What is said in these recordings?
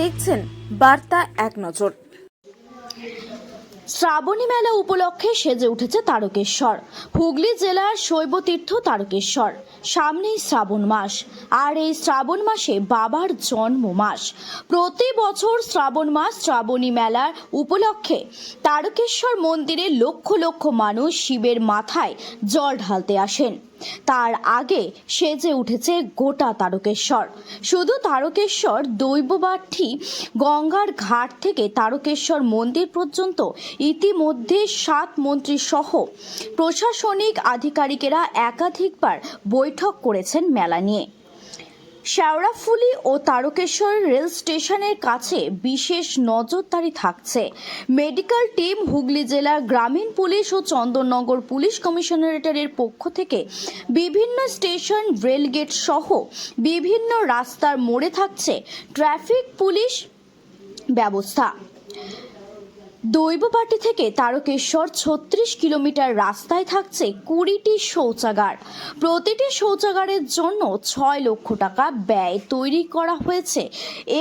দেখছেন বার্তা এক নজর। শ্রাবণী মেলা উপলক্ষে সেজে উঠেছে তারকেশ্বর। হুগলি জেলার শৈবতীর্থ তারকেশ্বর। সামনেই শ্রাবণ মাস। আর এই শ্রাবণ মাসে বাবার জন্ম মাস। প্রতি বছর শ্রাবণ মাস শ্রাবণী মেলার উপলক্ষে তারকেশ্বর মন্দিরে লক্ষ লক্ষ মানুষ শিবের মাথায় জল ঢালতে আসেন। তার আগে সেজে উঠেছে গোটা তারকেশ্বর। শুধু তারকেশ্বর দৈববাঠি গঙ্গার ঘাট থেকে তারকেশ্বর মন্দির পর্যন্ত ইতিমধ্যে সাত মন্ত্রী সহ প্রশাসনিক আধিকারিকেরা একাধিকবার বৈঠক করেছেন মেলা নিয়ে। শেওড়াফুলি ও তারকেশ্বর রেল স্টেশনের কাছে বিশেষ নজরদারি থাকছে। মেডিকেল টিম হুগলি জেলার গ্রামীণ পুলিশ ও চন্দননগর পুলিশ কমিশনারেটের পক্ষ থেকে বিভিন্ন স্টেশন, রেলগেট সহ বিভিন্ন রাস্তার মোড়ে থাকছে ট্রাফিক পুলিশ ব্যবস্থা। দৈববাটি থেকে তারকেশ্বর ছত্রিশ কিলোমিটার রাস্তায় থাকছে কুড়িটি শৌচাগার। প্রতিটি শৌচাগারের জন্য ছয় লক্ষ টাকা ব্যয় তৈরি করা হয়েছে।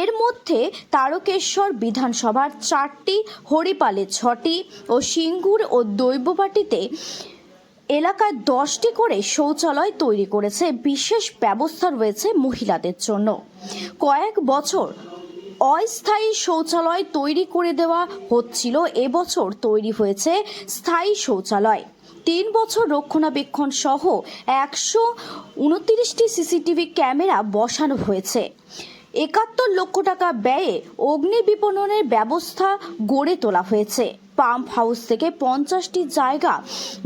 এর মধ্যে তারকেশ্বর বিধানসভার চারটি, হরিপালে ছটি ও সিঙ্গুর ও দৈববাটিতে এলাকায় দশটি করে শৌচালয় তৈরি করেছে। বিশেষ ব্যবস্থা রয়েছে মহিলাদের জন্য। কয়েক বছর অস্থায়ী শৌচালয় তৈরি করে দেওয়া হচ্ছিল। এবছর তৈরি হয়েছে স্থায়ী শৌচালয়। তিন বছর রক্ষণাবেক্ষণ সহ একশো উনত্রিশটি সিসিটিভি ক্যামেরা বসানো হয়েছে। একাত্তর লক্ষ টাকা ব্যয়ে অগ্নি বিপণনের ব্যবস্থা গড়ে তোলা হয়েছে। পাম্প হাউস থেকে পঞ্চাশটি জায়গা,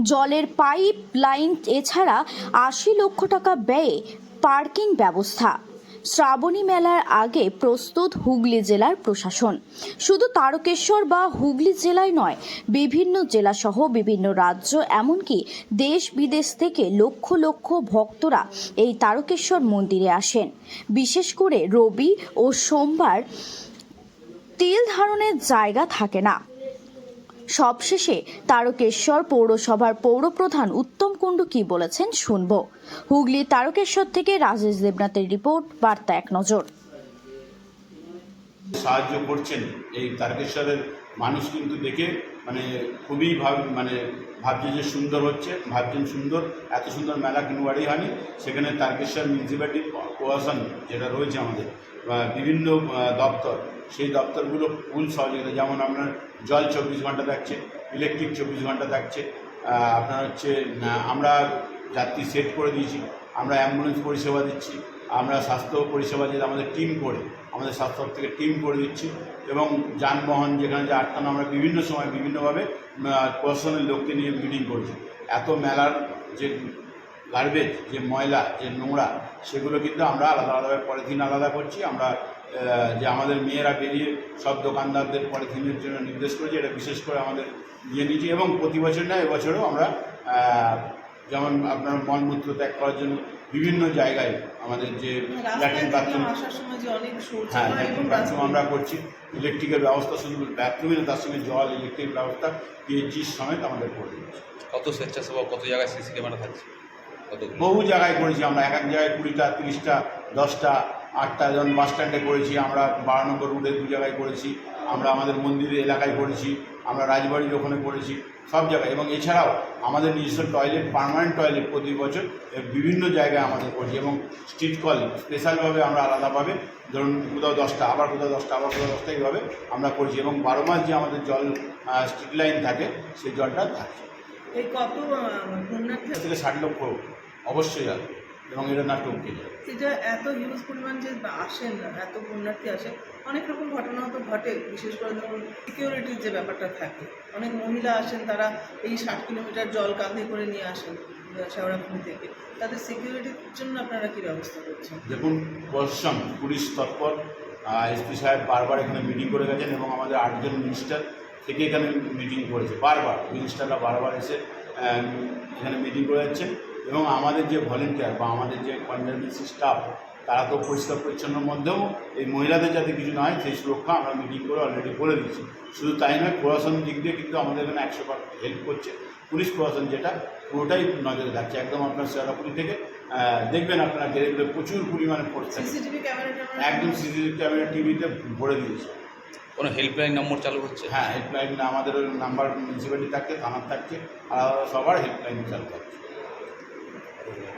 জলের পাইপ লাইন, এছাড়া আশি লক্ষ টাকা ব্যয়ে পার্কিং ব্যবস্থা। শ্রাবণী মেলার আগে প্রস্তুত হুগলি জেলার প্রশাসন। শুধু তারকেশ্বর বা হুগলি জেলায় নয়, বিভিন্ন জেলাসহ বিভিন্ন রাজ্য, এমনকি দেশ বিদেশ থেকে লক্ষ লক্ষ ভক্তরা এই তারকেশ্বর মন্দিরে আসেন। বিশেষ করে রবি ও সোমবার তিল ধারণের জায়গা থাকে না। সবশেষে তারকেশ্বর পৌরসভার পৌরপ্রধান উত্তম কুণ্ডু কি বলেছেন শুনব। হুগলি তারকেশ্বর থেকে রাজেশ দেবনাথের রিপোর্ট, বার্তা এক নজর। সাহায্য করছেন এই তারকেশ্বরের মানুষ কিন্তু দেখে মানে খুবই ভাব মানে ভাবছে যে সুন্দর হচ্ছে, ভাবছেন সুন্দর, এত সুন্দর মেলা কোনো বাড়ি হয়নি। সেখানে তারকেশ্বর মিউনিসিপ্যালিটি প্রশাসন যেটা রয়েছে আমাদের বিভিন্ন দপ্তর সেই দপ্তরগুলো ফুল সহযোগিতা যেমন আপনার জল চব্বিশ ঘণ্টা থাকছে ইলেকট্রিক চব্বিশ ঘণ্টা থাকছে আপনার হচ্ছে আমরা যাত্রী সেট করে দিয়েছি, আমরা অ্যাম্বুলেন্স পরিষেবা দিচ্ছি, আমরা স্বাস্থ্য পরিষেবা যেটা আমাদের টিম করে, আমাদের স্বাস্থ্য থেকে টিম করে দিচ্ছি এবং যানবাহন যেখানে যে আটকানো, আমরা বিভিন্ন সময় বিভিন্নভাবে প্রশাসনের লোককে নিয়ে মিটিং করছি। এত মেলার যে গার্বেজ যে ময়লা যে নোংরা সেগুলো কিন্তু আমরা আলাদা আলাদা পলিথিন আলাদা করছি। আমরা যে আমাদের মেয়েরা বেরিয়ে সব দোকানদারদের পলিথিনের জন্য নির্দেশ করেছি এটা বিশেষ করে আমাদের নিয়ে নিয়েছি এবং প্রতি বছর না এবছরও আমরা যেমন আপনার মলমূত্র ত্যাগ করার জন্য বিভিন্ন জায়গায় আমাদের যে ল্যাট্রিন বাথরুম দেখলাম আসার সময় যে অনেক হ্যাঁ ল্যাট্রিন বাথরুম আমরা করছি। ইলেকট্রিকের ব্যবস্থা শুধু বাথরুমে তার সঙ্গে জল ইলেকট্রিক ব্যবস্থা পিএইচজির সমেত আমাদের করে দিচ্ছি কত স্বেচ্ছাসেবক কত জায়গায় সিসি ক্যামেরা থাকছে? বহু জায়গায় করেছি আমরা এক এক জায়গায় কুড়িটা তিরিশটা দশটা আটটা যেমন বাস স্ট্যান্ডে করেছি আমরা বারো নম্বর রুটে দু জায়গায় করেছি আমরা আমাদের মন্দিরের এলাকায় করেছি আমরা রাজবাড়ির ওখানে করেছি সব জায়গায়। এবং এছাড়াও আমাদের নিজস্ব টয়লেট পার্মানেন্ট টয়লেট প্রতি বছর বিভিন্ন জায়গায় আমাদের করেছি এবং স্ট্রিট কল স্পেশালভাবে আমরা আলাদাভাবে ধরুন কোথাও দশটা আবার কোথাও দশটা আবার কোথাও দশটা এইভাবে আমরা করেছি এবং বারো মাস যে আমাদের জল স্ট্রিট লাইন থাকে সেই জলটা থাকছে এই কত আহ, থেকে ষাট লক্ষ। অবশ্যই আছে এবং এটা না টমকে যায় এই এত হিউজ পরিমাণ যে আসেন এত পুণ্যার্থী আসে অনেক রকম ঘটনা তো ঘটে বিশেষ করে ধরুন সিকিউরিটির যে ব্যাপারটা থাকে। অনেক মহিলা আসেন তারা এই ষাট কিলোমিটার জল কাঁধে করে নিয়ে আসেন শেওড়াফুলি থেকে। তাদের সিকিউরিটির জন্য আপনারা কী ব্যবস্থা করছেন? দেখুন প্রশাসন পুলিশ তৎপর এসপি সাহেব বারবার এখানে মিটিং করে গেছেন এবং আমাদের আটজন মিনিস্টার থেকে এখানে মিটিং করেছে। বারবার মিনিস্টাররা বারবার এসে এখানে মিটিং করে যাচ্ছেন। এবং আমাদের যে ভলেন্টিয়ার বা আমাদের যে কনজারভেন্সি স্টাফ তারা তো পরিষ্কার পরিচ্ছন্নর মধ্যেও এই মহিলাদের যাতে কিছু না হয় সেই সুরক্ষা আমরা মিটিং করে অলরেডি করে দিচ্ছি শুধু তাই নয় প্রশাসন দিক দিয়ে কিন্তু আমাদের এখানে একশো হেল্প করছে। পুলিশ প্রশাসন যেটা পুরোটাই নজরে থাকছে একদম আপনার শেয়ারাপুরি থেকে দেখবেন আপনারা গেলে গেলে প্রচুর পরিমাণে পড়ছে। সিসিটিভি ক্যামেরা একদম সিসিটিভি ক্যামেরা টিভিতে ভরে দিয়েছে। কোনো হেল্পলাইন নম্বর চালু হচ্ছে? হ্যাঁ হেল্পলাইন আমাদের নাম্বার মিউনিসিপ্যালিটি থাকছে থানার থাকছে আর সবার হেল্পলাইন চালু থাকছে। করবেন